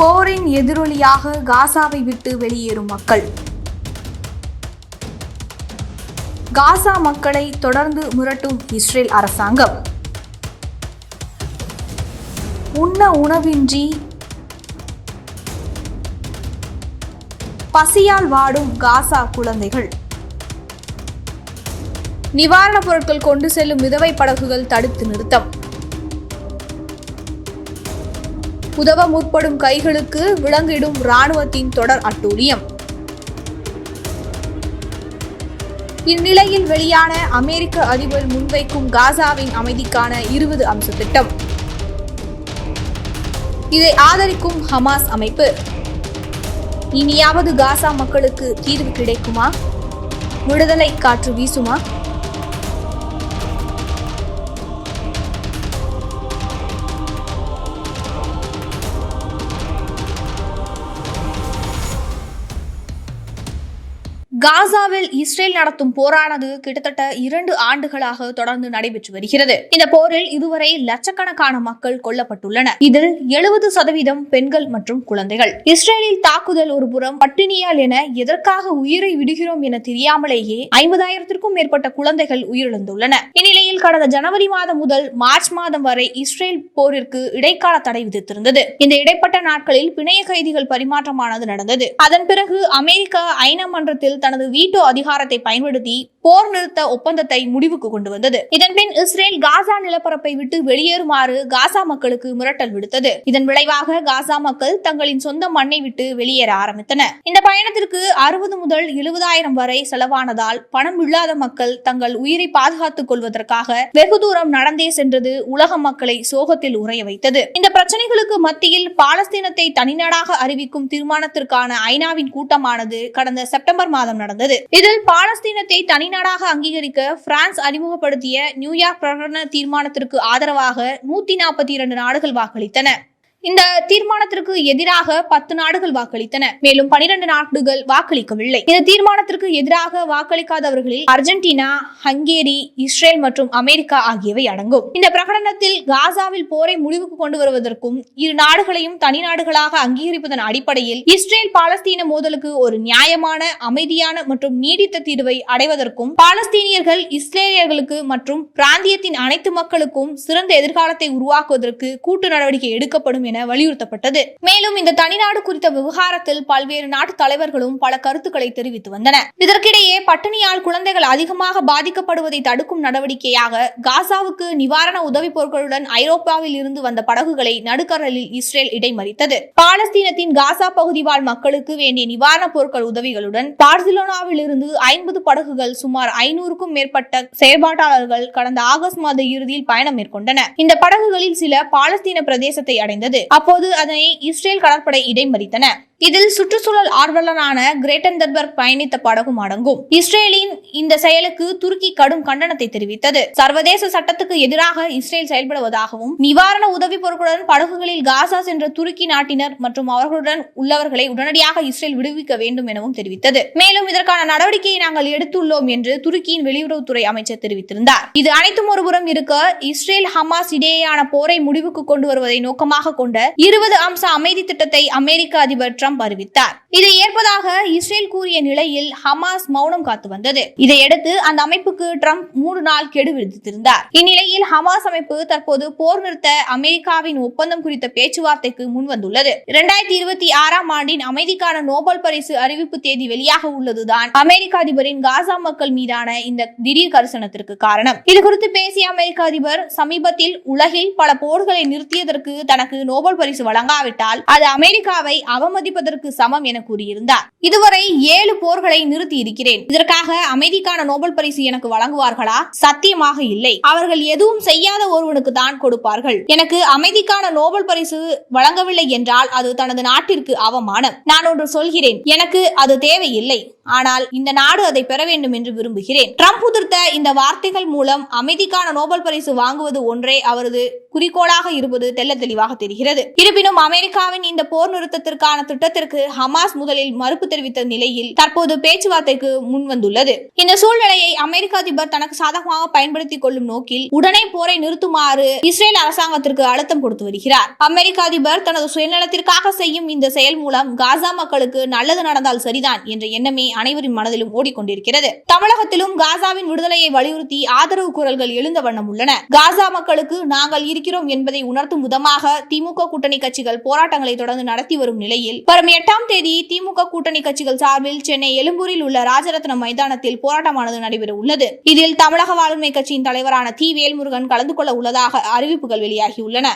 போரின் எதிரொலியாக காசாவை விட்டு வெளியேறும் மக்கள். காசா மக்களை தொடர்ந்து மிரட்டும் இஸ்ரேல் அரசாங்கம். உண்ண உணவின்றி பசியால் வாடும் காசா குழந்தைகள். நிவாரணப் பொருட்கள் கொண்டு செல்லும் விதவை படகுகள் தடுத்து நிறுத்தம். உதவ முற்படும் கைகளுக்கு விலங்கிடும் ராணுவத்தின் தொடர் அட்டூழியம். இந்நிலையில் வெளியான அமெரிக்க அதிபர் முன்வைக்கும் காசாவின் அமைதிக்கான இருபது அம்ச திட்டம். இதை ஆதரிக்கும் ஹமாஸ் அமைப்பு. இனியாவது காசா மக்களுக்கு தீர்வு கிடைக்குமா? விடுதலை காற்று வீசுமா? காசாவில் இஸ்ரேல் நடத்தும் போரானது கிட்டத்தட்ட இரண்டு ஆண்டுகளாக தொடர்ந்து நடைபெற்று வருகிறது. இந்த போரில் இதுவரை லட்சக்கணக்கான மக்கள் கொல்லப்பட்டுள்ளனர். இதில் எழுபது சதவீதம் பெண்கள் மற்றும் குழந்தைகள். இஸ்ரேலில் தாக்குதல் ஒரு புறம் பட்டினியால் என எதற்காக உயிரை விடுகிறோம் என தெரியாமலேயே ஐம்பதாயிரத்திற்கும் மேற்பட்ட குழந்தைகள் உயிரிழந்துள்ளனர் இந்நிலையில் கடந்த ஜனவரி மாதம் முதல் மார்ச் மாதம் வரை இஸ்ரேல் போரிற்கு இடைக்கால தடை விதித்திருந்தது. இந்த இடைப்பட்ட நாட்களில் பிணைய கைதிகள் பரிமாற்றமானது நடந்தது. அதன் பிறகு அமெரிக்கா ஐநா மன்றத்தில் தனது வீட்டோ அதிகாரத்தை பயன்படுத்தி போர் நிறுத்த ஒப்பந்தத்தை முடிவுக்கு கொண்டு வந்தது. இதன்பின் இஸ்ரேல் காசா நிலப்பரப்பை விட்டு வெளியேறுமாறு காசா மக்களுக்கு மிரட்டல் விடுத்தது. இதன் விளைவாக காசா மக்கள் தங்களின் சொந்த மண்ணை விட்டு வெளியேற ஆரம்பித்தனர். இந்த பயணத்திற்கு அறுபது முதல் எழுபதாயிரம் வரை செலவானதால் பணம் இல்லாத மக்கள் தங்கள் உயிரை பாதுகாத்துக் கொள்வதற்காக வெகு தூரம் நடந்தே சென்றது உலக மக்களை சோகத்தில் உறைய வைத்தது. இந்த பிரச்சனைகளுக்கு மத்தியில் பாலஸ்தீனத்தை தனிநாடாக அறிவிக்கும் தீர்மானத்திற்கான ஐநாவின் கூட்டமானது கடந்த செப்டம்பர் மாதம் நடந்தது. இதில் பாலஸ்தீனத்தை தனிநாடு நாடாக அங்கீகரிக்க பிரான்ஸ் அறிமுகப்படுத்திய நியூயார்க் பிரகடன தீர்மானத்திற்கு ஆதரவாக நூத்தி நாற்பத்தி இரண்டு நாடுகள் வாக்களித்தன. இந்த தீர்மானத்திற்கு எதிராக பத்து நாடுகள் வாக்களித்தன. மேலும் பனிரெண்டு நாடுகள் வாக்களிக்கவில்லை. இந்த தீர்மானத்திற்கு எதிராக வாக்களிக்காதவர்களில் அர்ஜென்டினா ஹங்கேரி இஸ்ரேல் மற்றும் அமெரிக்கா ஆகியவை அடங்கும். இந்த பிரகடனத்தில் காசாவில் போரை முடிவுக்கு கொண்டு வருவதற்கும் இரு நாடுகளையும் தனி நாடுகளாக அங்கீகரிப்பதன் அடிப்படையில் இஸ்ரேல் பாலஸ்தீன மோதலுக்கு ஒரு நியாயமான அமைதியான மற்றும் நீடித்த தீர்வை அடைவதற்கும் பாலஸ்தீனியர்கள் இஸ்ரேலியர்களுக்கு மற்றும் பிராந்தியத்தின் அனைத்து மக்களுக்கும் சிறந்த எதிர்காலத்தை உருவாக்குவதற்கு கூட்டு நடவடிக்கை எடுக்கப்படும் என வலியுறுத்தப்பட்டது. மேலும் இந்த தனிநாடு குறித்த விவகாரத்தில் பல்வேறு நாட்டு தலைவர்களும் பல கருத்துக்களை தெரிவித்து வந்தனர் இதற்கிடையே பட்டினியால் குழந்தைகள் அதிகமாக பாதிக்கப்படுவதை தடுக்கும் நடவடிக்கையாக காசாவுக்கு நிவாரண உதவி பொருட்களுடன் ஐரோப்பாவில் இருந்து வந்த படகுகளை நடுக்கடலில் இஸ்ரேல் இடைமறித்தது. பாலஸ்தீனத்தின் காசா பகுதி வாழ் மக்களுக்கு வேண்டிய நிவாரணப் பொருட்கள் உதவிகளுடன் பார்சிலோனாவில் இருந்து ஐம்பது படகுகள் சுமார் ஐநூறுக்கும் மேற்பட்ட செயற்பாட்டாளர்கள் கடந்த ஆகஸ்ட் மாத இறுதியில் பயணம் மேற்கொண்டனர். இந்த படகுகளில் சில பாலஸ்தீன பிரதேசத்தை அடைந்தது. அப்போது அதனை இஸ்ரேல் கடற்படை இடைமறித்தன. இதில் சுற்றுச்சூழல் ஆர்வலரான கிரேட்டன் தர்பர்க் பயணித்த படகும் அடங்கும். இஸ்ரேலின் இந்த செயலுக்கு துருக்கி கடும் கண்டனத்தை தெரிவித்தது. சர்வதேச சட்டத்துக்கு எதிராக இஸ்ரேல் செயல்படுவதாகவும் நிவாரண உதவி பொருட்களுடன் படகுகளில் காசா சென்ற துருக்கி நாட்டினர் மற்றும் அவர்களுடன் உள்ளவர்களை உடனடியாக இஸ்ரேல் விடுவிக்க வேண்டும் எனவும் தெரிவித்தது. மேலும் இதற்கான நடவடிக்கையை நாங்கள் எடுத்துள்ளோம் என்று துருக்கியின் வெளியுறவுத்துறை அமைச்சர் தெரிவித்திருந்தார். இது அனைத்தும் ஒருபுறம் இருக்க இஸ்ரேல் ஹமாஸ் இடையேயான போரை முடிவுக்கு கொண்டு வருவதை நோக்கமாக கொண்ட இருபது அம்ச அமைதி திட்டத்தை அமெரிக்க அதிபர் ட்ரம்ப் அறிவித்தார் இதை ஏற்பதாக இஸ்ரேல் கூறிய நிலையில் ஹமாஸ் மௌனம் காத்து வந்தது. இதையடுத்து அந்த அமைப்புக்கு ட்ரம்ப் மூன்று நாள் கெடு விதித்திருந்தார். இந்நிலையில் ஹமாஸ் அமைப்பு தற்போது போர் நிறுத்த அமெரிக்காவின் ஒப்பந்தம் குறித்த பேச்சுவார்த்தைக்கு முன்வந்துள்ளது. இரண்டாயிரத்தி இருபத்தி ஆறாம் ஆண்டின் அமைதிக்கான நோபல் பரிசு அறிவிப்பு தேதி வெளியாக உள்ளதுதான் அமெரிக்க அதிபரின் காசா மக்கள் மீதான இந்த திடீர் கரிசனத்திற்கு காரணம். இது குறித்து பேசிய அமெரிக்க அதிபர் சமீபத்தில் உலகில் பல போர்களை நிறுத்தியதற்கு தனக்கு நோபல் பரிசு வழங்காவிட்டால் அது அமெரிக்காவை அழிப்பதற்கு சமம் என கூறியிருந்தார். இதுவரை ஏழு போர்களை நிறுத்தி இருக்கிறேன். இதற்காக அமைதிக்கான நோபல் பரிசு எனக்கு வழங்குவார்களா? சத்தியமாக இல்லை. அவர்கள் எதுவும் செய்யாத ஒருவனுக்கு தான் கொடுப்பார்கள். எனக்கு அமைதிக்கான நோபல் பரிசு வழங்கவில்லை என்றால் அது தனது நாட்டிற்கு அவமானம். நான் ஒன்று சொல்கிறேன். எனக்கு அது தேவையில்லை. ஆனால் இந்த நாடு அதை பெற வேண்டும் என்று விரும்புகிறேன். ட்ரம்ப் உதிர்த்த இந்த வார்த்தைகள் மூலம் அமைதிக்கான நோபல் பரிசு வாங்குவது ஒன்றே அவரது குறிக்கோளாக இருப்பது தெல்ல தெளிவாக தெரிகிறது. இருப்பினும் அமெரிக்காவின் இந்த போர் நிறுத்தத்திற்கான திட்டத்திற்கு ஹமாஸ் முதலில் மறுப்பு தெரிவித்த நிலையில் தற்போது பேச்சுவார்த்தைக்கு முன்வந்துள்ளது இந்த சூழ்நிலையை அமெரிக்க அதிபர் தனக்கு சாதகமாக பயன்படுத்திக் கொள்ளும் நோக்கில் உடனே போரை நிறுத்துமாறு இஸ்ரேல் அரசாங்கத்திற்கு அழுத்தம் கொடுத்து வருகிறார். அமெரிக்க அதிபர் தனது சுயநலத்திற்காக செய்யும் இந்த செயல் மூலம் காசா மக்களுக்கு நல்லது நடந்தால் சரிதான் என்ற எண்ணமே அனைவரின் மனதிலும் ஓடிக்கொண்டிருக்கிறது. தமிழகத்திலும் காசாவின் விடுதலையை வலியுறுத்தி ஆதரவு குரல்கள் எழுந்த வண்ணம் உள்ளன. காசா மக்களுக்கு நாங்கள் இருக்கிறோம் என்பதை உணர்த்தும் விதமாக திமுக கூட்டணி கட்சிகள் போராட்டங்களை தொடர்ந்து நடத்தி வரும் நிலையில் வரும் எட்டாம் தேதி திமுக கூட்டணி கட்சிகள் சார்பில் சென்னை எழும்பூரில் உள்ள ராஜரத்னம் மைதானத்தில் போராட்டமானது நடைபெற உள்ளது இதில் தமிழக வாழ்மை கட்சியின் தலைவரான தி வேல்முருகன் கலந்து கொள்ள உள்ளதாக அறிவிப்புகள் வெளியாகியுள்ளன.